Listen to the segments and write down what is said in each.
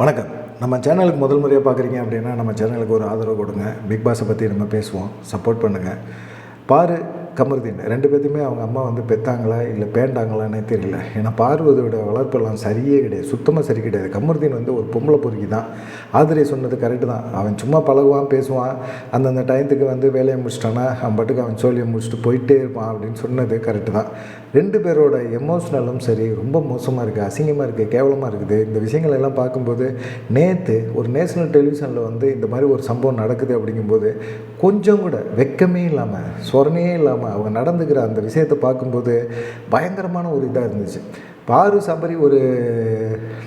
வணக்கம். நம்ம சேனலுக்கு முதல் முறையாக பார்க்குறீங்க அப்படின்னா நம்ம சேனலுக்கு ஒரு ஆதரவு கொடுங்க. பிக் பாஸை பற்றி நம்ம பேசுவோம். சப்போர்ட் பண்ணுங்கள் பாரு கமருதீன் ரெண்டு பேர்த்தையுமே அவங்க அம்மா வந்து பெத்தாங்களா இல்லை பேண்டாங்களான்னே தெரியல. ஏன்னா பார்வதியோட வளர்ப்பெல்லாம் சரியே கிடையாது சுத்தமாக சரி கிடையாது. கமருதீன் வந்து ஒரு பொம்பளை பொறுக்கி தான் ஆதிரை சொன்னது கரெக்டு தான். அவன் சும்மா பழகுவான் பேசுவான். அந்தந்த டயத்துக்கு வந்து வேலையை முடிச்சிட்டானா அவன் பாட்டுக்கு அவன் சோழியை முடிச்சுட்டு போயிட்டே இருப்பான் அப்படின்னு சொன்னது கரெக்டு தான். ரெண்டு பேரோட எமோஷ்னலும் சரி ரொம்ப மோசமாக இருக்குது அசிங்கமாக இருக்குது கேவலமாக இருக்குது. இந்த விஷயங்கள் எல்லாம் பார்க்கும்போது நேற்று ஒரு நேஷனல் டெலிவிஷனில் வந்து இந்த மாதிரி ஒரு சம்பவம் நடக்குது அப்படிங்கும்போது கொஞ்சம் கூட வெக்கமே இல்லாமல் சொரணையே இல்லாமல் அவங்க நடந்துக்கிற அந்த விஷயத்தை பார்க்கும்போது பயங்கரமான ஒரு இதாக இருந்துச்சு. பாரு சபரி ஒரு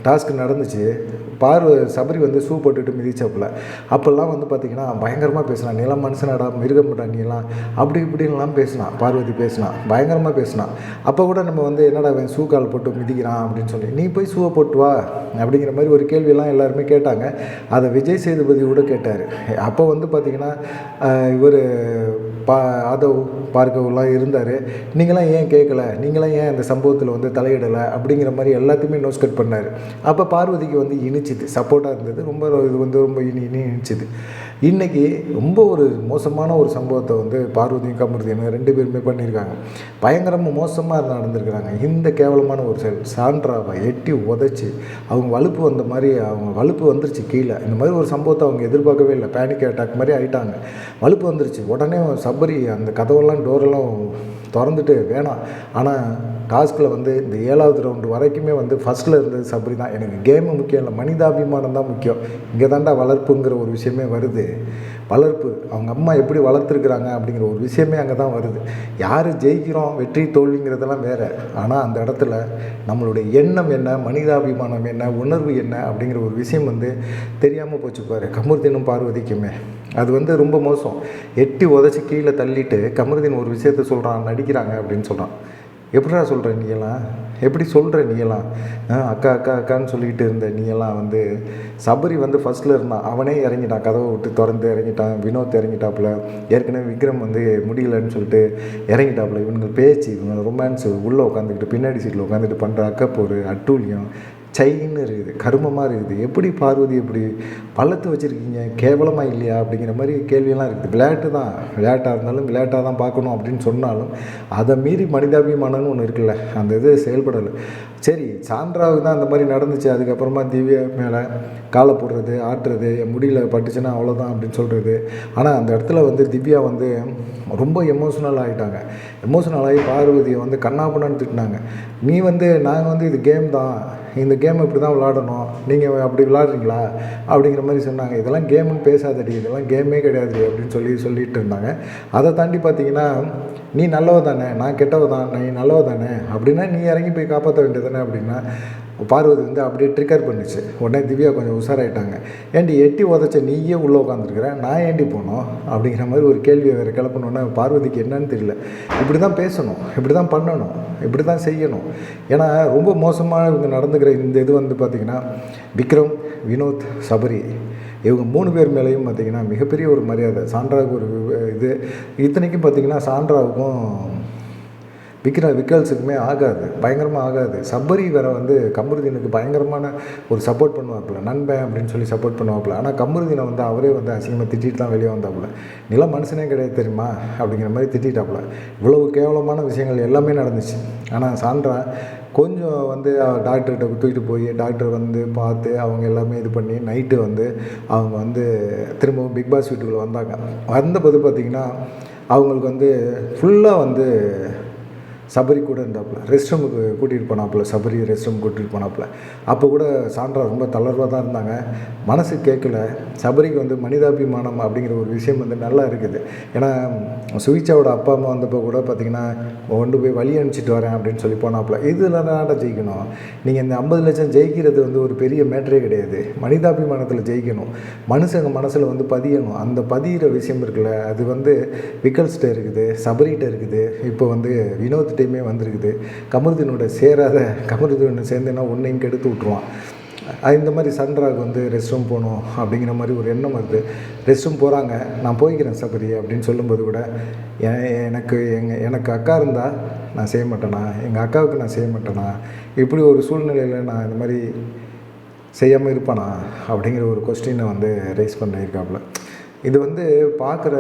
டாஸ்க் நடந்துச்சு. பார்வை சபரி வந்து ஷூ போட்டுட்டு மிதிச்சப்பில். அப்போல்லாம் வந்து பார்த்திங்கன்னா பயங்கரமாக பேசினான். நீலாம் மனுஷனாடா மிருகம்டா நீலாம். அப்படி இப்படின்லாம் பேசினான். பார்வதி பேசினான். பயங்கரமாக பேசினான். அப்போ கூட நம்ம வந்து என்னடா அவன் ஷூ கால் போட்டு மிதிக்கிறான் அப்படின்னு சொல்லி நீ போய் ஷூவை போட்டு வா. அப்படிங்கிற மாதிரி ஒரு கேள்வியெல்லாம் எல்லாருமே கேட்டாங்க. அதை விஜய் சேதுபதி கூட கேட்டார். அப்போ வந்து பார்த்திங்கன்னா இவர் பா ஆதவ் பார்க்கவெல்லாம் இருந்தார். நீங்களாம் ஏன் கேட்கல நீங்களாம் ஏன் இந்த சம்பவத்தில் வந்து தலையிடலை? அப்படிங்கிற மாதிரி எல்லாத்தையுமே நோஸ் கட் பண்ணார். அப்போ பார்வதிக்கு வந்து இனிச்சுது சப்போர்ட்டாக இருந்தது. ரொம்ப இது வந்து ரொம்ப இனி இனி நினச்சிது இன்றைக்கி ரொம்ப ஒரு மோசமான ஒரு சம்பவத்தை வந்து பார்வதியும் கமருதியும் ரெண்டு பேருமே பண்ணியிருக்காங்க. பயங்கரமாக மோசமாக நடந்திருக்கிறாங்க. இந்த கேவலமான ஒரு செயல் சான்றாவை எட்டி உதச்சி அவங்க வலுப்பு வந்த மாதிரி அவங்க வலுப்பு வந்துருச்சு கீழே. இந்த மாதிரி ஒரு சம்பவத்தை அவங்க எதிர்பார்க்கவே இல்லை. பேனிக் அட்டாக் மாதிரி ஆயிட்டாங்க. வலுப்பு வந்துருச்சு. உடனே சபரி அந்த கதவெல்லாம் டோரெல்லாம் திறந்துட்டு வேணாம். ஆனால் டாஸ்கில் வந்து இந்த ஏழாவது ரவுண்டு வரைக்குமே வந்து ஃபஸ்ட்டில் இருந்தது சபரி தான். எனக்கு கேமு முக்கியம் இல்லை மனிதாபிமானம் தான் முக்கியம். இங்கே தாண்டா வளர்ப்புங்கிற ஒரு விஷயமே வருது. வளர்ப்பு அவங்க அம்மா எப்படி வளர்த்துருக்குறாங்க அப்படிங்கிற ஒரு விஷயமே அங்கே தான் வருது. யார் ஜெயிக்கிறோம் வெற்றி தோல்விங்கிறதெல்லாம் வேறு. ஆனால் அந்த இடத்துல நம்மளுடைய எண்ணம் என்ன மனிதாபிமானம் என்ன உணர்வு என்ன அப்படிங்கிற ஒரு விஷயம் வந்து தெரியாமல் போச்சு பாரு. கமர்தீனும் பார்வதிக்குமே. அது வந்து ரொம்ப மோசம். எட்டி உதச்சி கீழே தள்ளிட்டு கமருதீன் ஒரு விஷயத்த சொல்கிறான் நடிக்கிறாங்க அப்படின்னு சொல்கிறான் எப்படிடா சொல்கிற நீயெல்லாம் எப்படி சொல்கிற நீயெல்லாம் அக்கா அக்கா அக்கான்னு சொல்லிக்கிட்டு இருந்த நீயெல்லாம் வந்து சபரி வந்து ஃபஸ்ட்டில் இருந்தான். அவனே இறங்கிட்டான். கதவை விட்டு திறந்து இறங்கிட்டான். வினோத் இறங்கிட்டாப்புல. ஏற்கனவே விக்ரம் வந்து முடியலன்னு சொல்லிட்டு இறங்கிட்டாப்புல. இவனுங்க பேச்சு இவங்க ரொமான்ஸ் உள்ளே உட்காந்துக்கிட்டு பின்னாடி சீட்டில் உட்காந்துட்டு பண்ணுற அக்கப்போர் அட்டூழியம் சைன்னு இருக்குது கருமமாக இருக்குது. எப்படி பார்வதி எப்படி பள்ளத்து வச்சுருக்கீங்க? கேவலமாக இல்லையா? அப்படிங்கிற மாதிரி கேள்வியெல்லாம் இருக்குது. விளையாட்டு தான். விளையாட்டாக இருந்தாலும் விளையாட்டாக தான் பார்க்கணும் அப்படின்னு சொன்னாலும் அதை மீறி மனிதாபிமானம்னு ஒன்று இருக்குல்ல அந்த இது செயல்படலை. சரி சான்றாவுக்கு தான் அந்த மாதிரி நடந்துச்சு. அதுக்கப்புறமா திவ்யா மேலே காலை போடுறது ஆட்டுறது முடியல பட்டுச்சுன்னா அவ்வளோதான் அப்படின்னு சொல்கிறது ஆனால் அந்த இடத்துல வந்து திவ்யா வந்து ரொம்ப எமோஷ்னல் ஆகிட்டாங்க எமோஷ்னல் ஆகி பார்வதியை வந்து கண்ணாபண்ணான்னு திட்டினாங்க. நீ வந்து நாங்கள் வந்து இது கேம் தான். இந்த கேம் இப்படி தான் விளாடணும். நீங்கள் அப்படி விளாட்றீங்களா? அப்படிங்கிற மாதிரி சொன்னாங்க. இதெல்லாம் கேமுன்னு பேசாதடி. இதெல்லாம் கேமே கிடையாது அப்படின்னு சொல்லி சொல்லிட்டு இருந்தாங்க. அதை தாண்டி பார்த்தீங்கன்னா நீ நல்லவ தானே நான் கெட்டவ தான் நீ நல்லவ தானே அப்படின்னா நீ இறங்கி போய் காப்பாற்ற வேண்டியது தானே அப்படின்னா பார்வதி வந்து அப்படியே ட்ரிக்கர் பண்ணிச்சு. உடனே திவ்யா கொஞ்சம் உஷாராயிட்டாங்க. ஏண்டி எட்டி உதச்ச நீயே உள்ளே உட்காந்துருக்குற நான் ஏண்டி போனோம்? அப்படிங்கிற மாதிரி ஒரு கேள்வியை வேறு கிளப்பணுன்னா பார்வதிக்கு என்னன்னு தெரியல. இப்படி தான் பேசணும் இப்படி தான் பண்ணணும் இப்படி தான் செய்யணும். ஏன்னா ரொம்ப மோசமாக இவங்க நடந்துக்கிற இந்த இது வந்து பார்த்திங்கன்னா விக்ரம் வினோத் சபரி இவங்க மூணு பேர் மேலேயும் பார்த்திங்கன்னா மிகப்பெரிய ஒரு மரியாதை. சான்றாவுக்கு ஒரு இது இத்தனைக்கும் பார்த்திங்கன்னா சான்றாவுக்கும் விக்ர விக்கல்ஸுக்குமே ஆகாது பயங்கரமாக ஆகாது. சபரி வேற வந்து கமருதீனுக்கு பயங்கரமான ஒரு சப்போர்ட் பண்ணுவாப்புல. நண்பன் அப்படின்னு சொல்லி சப்போர்ட் பண்ணுவாப்புல. ஆனால் கமருதீனை வந்து அவரே வந்து அசிங்கமாக திட்டிட்டு தான் வெளியே வந்தாப்புல. நில மனுஷனே கிடையாது தெரியுமா? அப்படிங்கிற மாதிரி திட்டாப்புல இவ்வளவு கேவலமான விஷயங்கள் எல்லாமே நடந்துச்சு. ஆனால் சான்றா கொஞ்சம் வந்து டாக்டர்கிட்ட தூக்கிட்டு போய் டாக்டர் வந்து பார்த்து அவங்க எல்லாமே இது பண்ணி நைட்டு வந்து அவங்க வந்து திரும்பவும் பிக் பாஸ் வீட்டுக்குள்ளே வந்தாங்க. வந்தபோது பார்த்திங்கன்னா அவங்களுக்கு வந்து ஃபுல்லாக வந்து சபரி கூட இருந்தாப்புல. ரெஸ்ட் ரூமுக்கு கூட்டிகிட்டு போனாப்புல. சபரி ரெஸ்ட் ரூம் கூட்டிகிட்டு போனாப்புல. அப்போ கூட சான்றா ரொம்ப தளர்வாக தான் இருந்தாங்க. மனசு கேட்கல சபரிக்கு வந்து மனிதாபிமானம் அப்படிங்கிற ஒரு விஷயம் வந்து நல்லா இருக்குது. ஏன்னா சுவிச்சாவோட அப்பா அம்மா வந்தப்போ கூட பார்த்திங்கன்னா கொண்டு போய் வழி அனுப்பிச்சிட்டு வரேன் அப்படின்னு சொல்லி போனாப்புல. இதில் தான்டா ஜெயிக்கணும்? நீங்கள் இந்த ஐம்பது லட்சம் ஜெயிக்கிறது வந்து ஒரு பெரிய மேட்டரே கிடையாது. மனிதாபிமானத்தில் ஜெயிக்கணும். மனுஷங்க மனசில் வந்து பதியணும். அந்த பதிகிற விஷயம் இருக்குல்ல அது வந்து விக்கல்ஸ்கிட்ட இருக்குது சபரிகிட்ட இருக்குது. இப்போ வந்து வினோத் டைமே வந்திருக்குது. கமருதீனோட சேராத கமருதீனோட சேர்ந்தேன்னா ஒன்றையும் கெடுத்து விட்ருவான் இந்த மாதிரி சன்ராக் வந்து ரெஸ்ட் ரூம் போகணும் அப்படிங்கிற மாதிரி ஒரு எண்ணம் வருது. ரெஸ்ட் ரூம் போகிறாங்க நான் போய்க்கிறேன் சபரி அப்படின்னு சொல்லும்போது கூட எனக்கு எங்கள் எனக்கு அக்கா இருந்தால் நான் செய்ய மாட்டேனா? எங்கள் அக்காவுக்கு நான் செய்ய மாட்டேனா? இப்படி ஒரு சூழ்நிலையில் நான் இந்த மாதிரி செய்யாமல் இருப்பானா? அப்படிங்கிற ஒரு கொஸ்டினை வந்து ரைஸ் பண்ணியிருக்காப்புல. இது வந்து பார்க்குற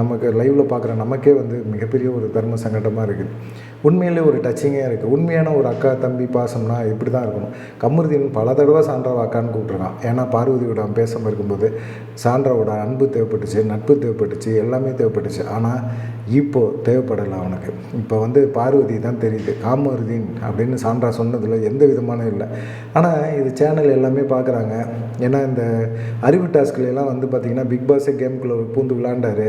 நமக்கு லைவில் பார்க்குற நமக்கே வந்து மிகப்பெரிய ஒரு தர்ம சங்கடமாக இருக்குது. உண்மையிலே ஒரு டச்சிங்காக இருக்குது உண்மையான ஒரு அக்கா தம்பி பாசம்னா இப்படி தான் இருக்கணும். கமருதீன் பல தடவை சான்றாவை அக்கான்னு கூப்பிட்ருக்கான் ஏன்னா பார்வதியோட அவன் பேசாமல் இருக்கும்போது சான்றாவோட அன்பு தேவைப்பட்டுச்சு நட்பு தேவைப்பட்டுச்சு எல்லாமே தேவைப்பட்டுச்சு. ஆனால் இப்போது தேவைப்படலை அவனுக்கு. இப்போ வந்து பார்வதி தான் தெரியுது. காமருதீன் அப்படின்னு சான்றா சொன்னதில் எந்த விதமான இல்லை. ஆனால் இது சேனல் எல்லாமே பார்க்குறாங்க. ஏன்னா இந்த அறிவு டாஸ்க்லாம் வந்து பார்த்திங்கன்னா பிக் பாஸே கேமுக்குள்ளே பூந்து விளாண்டாரு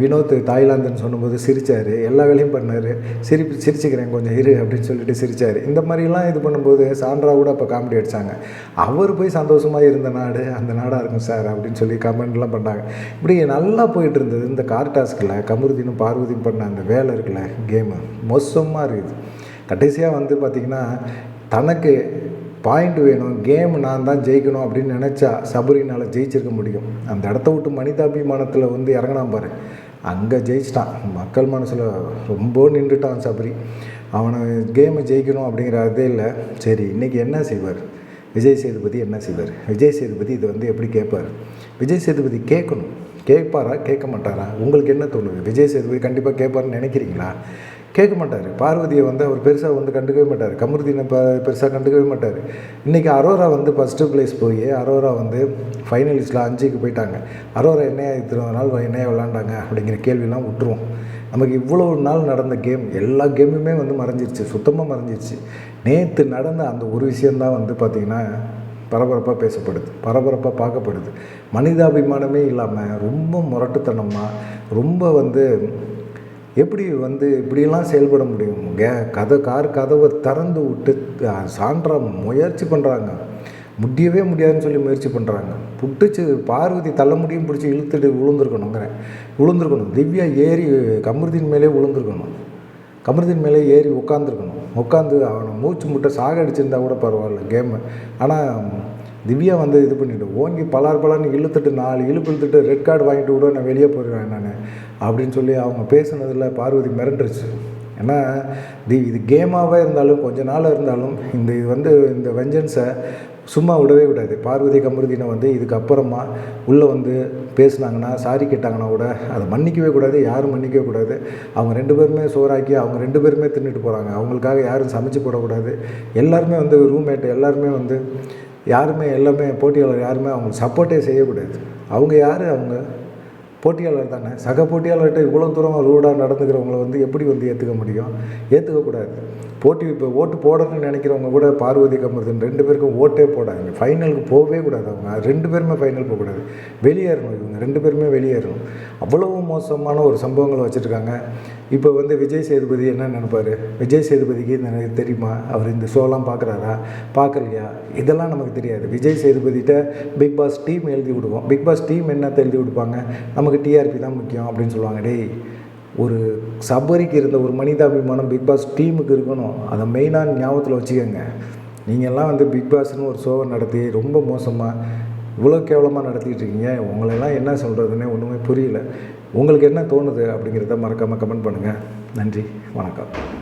வினோத் தாய்லாந்துன்னு சொன்னபோது சிரித்தார் எல்லா வேலையும் பண்ணார். சிரி சிரிப்பு சிரிச்சுக்கிறேன் கொஞ்சம் இரு அப்படின்னு சொல்லிட்டு சிரித்தார் இந்த மாதிரிலாம் இது பண்ணும்போது சாண்ட்ரா கூட அப்போ காமெடி அடித்தாங்க அவர் போய் சந்தோஷமாக இருந்த நாடு அந்த நாடாக இருக்கும் சார் அப்படின்னு சொல்லி கமெண்ட்லாம் பண்ணாங்க. இப்படி நல்லா போயிட்டு இருந்தது. இந்த கார் டாஸ்கில் கமருதீனும் பார்வதியும் பண்ண அந்த வேலை இருக்குல்ல கேமு மோசமாக இருக்குது. கடைசியாக வந்து பார்த்திங்கன்னா தனக்கு பாயிண்ட் வேணும் கேம் நான் தான் ஜெயிக்கணும் அப்படின்னு நினச்சா சபரினால் ஜெயிச்சிருக்க முடியும். அந்த இடத்த விட்டு மனிதாபிமானத்தில் வந்து இறங்கினான் பாரு. அங்கே ஜெயிச்சிட்டான். மக்கள் மனசில் ரொம்ப நின்றுட்டான் சபரி. அவனை கேமை ஜெயிக்கணும் அப்படிங்கிற அதே இல்லை. சரி இன்றைக்கி என்ன செய்வார்? விஜய் சேதுபதி என்ன செய்வார்? விஜய் சேதுபதி இதை வந்து எப்படி கேட்பார்? விஜய் சேதுபதி கேட்கணும். கேட்பாரா? கேட்க மாட்டாரா? உங்களுக்கு என்ன தோணுது? விஜய் சேதுபதி கண்டிப்பாக கேட்பாருன்னு நினைக்கிறீங்களா? கேட்க மாட்டார். பார்வதியை வந்து அவர் பெருசாக வந்து கண்டுக்கவே மாட்டார். கமருதீனை ப பெருசாக கண்டுக்கவே மாட்டார். இன்றைக்கி அரோரா வந்து ஃபஸ்ட்டு ப்ளேஸ் போய் அரோரா வந்து ஃபைனலிஸ்ட்டில் அஞ்சுக்கு போயிட்டாங்க. அரோரா என்னையா இத்தனை நாள் என்னையா விளாண்டாங்க அப்படிங்கிற கேள்விலாம் விட்டுருவோம் நமக்கு இவ்வளோ நாள் நடந்த கேம் எல்லா கேமுமே வந்து மறைஞ்சிருச்சு. சுத்தமாக மறைஞ்சிருச்சு. நேற்று நடந்த அந்த ஒரு விஷயந்தான் வந்து பார்த்திங்கன்னா பரபரப்பாக பேசப்படுது. பரபரப்பாக பார்க்கப்படுது. மனிதாபிமானமே இல்லாமல் ரொம்ப முரட்டுத்தனமாக ரொம்ப வந்து எப்படி வந்து இப்படியெல்லாம் செயல்பட முடியும்? கே கதை கார் கதவை திறந்து விட்டு சான்ற முயற்சி பண்ணுறாங்க முடியவே முடியாதுன்னு சொல்லி முயற்சி பண்ணுறாங்க புட்டுச்சு பார்வதி தள்ள முடியும் பிடிச்சி இழுத்துட்டு விழுந்துருக்கணுங்கிறேன் விழுந்துருக்கணும். திவ்யா ஏறி கமருதின் மேலே விழுந்துருக்கணும். கமருதின் மேலே ஏறி உட்காந்துருக்கணும் உட்காந்து அவனை மூச்சு முட்டை சாக அடிச்சிருந்தா கூட பரவாயில்ல கேமு. ஆனால் திவ்யா வந்து இது பண்ணிட்டு ஓங்கி பலார் பலார்னு இழுத்துட்டு நாலு இழுப்பு இழுத்துட்டு ரெட் கார்டு வாங்கிட்டு கூட நான் வெளியே போயிடுவேன் நான் அப்படின்னு சொல்லி அவங்க பேசுனதில் பார்வதி மிரண்டுருச்சு. ஏன்னா தி இது கேமாகவே இருந்தாலும் கொஞ்ச நாள் இருந்தாலும் இந்த இது வந்து இந்த வெஞ்சன்ஸை சும்மா விடவே விடாது. பார்வதி கமருதினை வந்து இதுக்கப்புறமா உள்ளே வந்து பேசுனாங்கன்னா சாரி கேட்டாங்கன்னா கூட அதை மன்னிக்கவே கூடாது யாரும் மன்னிக்கவே கூடாது. அவங்க ரெண்டு பேருமே சோறாக்கி அவங்க ரெண்டு பேருமே தின்னுட்டு போகிறாங்க அவங்களுக்காக யாரும் சமைச்சு போடக்கூடாது. எல்லாருமே வந்து ரூம்மேட் எல்லாருமே வந்து யாருமே எல்லாமே போட்டியாளர் யாருமே அவங்களுக்கு சப்போர்ட்டே செய்யக்கூடாது. அவங்க யார்? அவங்க போட்டியாளர் தானே. சக போட்டியாளர்கிட்ட இவ்வளோ தூரம் ரூடாக நடந்துக்கிறவங்கள வந்து எப்படி வந்து ஏற்றுக்க முடியும்? ஏற்றுக்கக்கூடாது போட்டி இப்போ ஓட்டு போடணும்னு நினைக்கிறவங்க கூட பார்வதி கமருதன் ரெண்டு பேருக்கும் ஓட்டே போடாங்க ஃபைனலுக்கு போகவே கூடாது அவங்க. ரெண்டு பேருமே ஃபைனல் போகக்கூடாது வெளியேறணும் இவங்க. ரெண்டு பேருமே வெளியேறணும். அவ்வளவு மோசமான ஒரு சம்பவங்களை வச்சுருக்காங்க. இப்போ வந்து விஜய் சேதுபதி என்ன நினைப்பார்? விஜய் சேதுபதிக்கு இந்த எனக்கு தெரியுமா? அவர் இந்த ஷோலாம் பார்க்குறாரா பார்க்கலையா இதெல்லாம் நமக்கு தெரியாது. விஜய் சேதுபதிகிட்ட பிக் பாஸ் டீம் எழுதி கொடுப்போம் பிக் பாஸ் டீம் என்னத்தை எழுதி கொடுப்பாங்க? நமக்கு டிஆர்பி தான் முக்கியம் அப்படின்னு சொல்லுவாங்க. டேய் ஒரு சபரிக்கு இருந்த ஒரு மனிதாபிமானம் பிக் பாஸ் டீமுக்கு இருக்கணும். அதை மெயினாக ஞாபகத்தில் வச்சுக்கோங்க. நீங்கள்லாம் வந்து பிக் பாஸ்னு ஒரு ஷோவை நடத்தி ரொம்ப மோசமாக இவ்வளோ கேவலமாக நடத்திட்டு இருக்கீங்க. உங்களெல்லாம் என்ன சொல்கிறதுனே ஒன்றுமே புரியல. உங்களுக்கு என்ன தோணுது அப்படிங்கிறத மறக்காமல் கமெண்ட் பண்ணுங்கள் நன்றி வணக்கம்.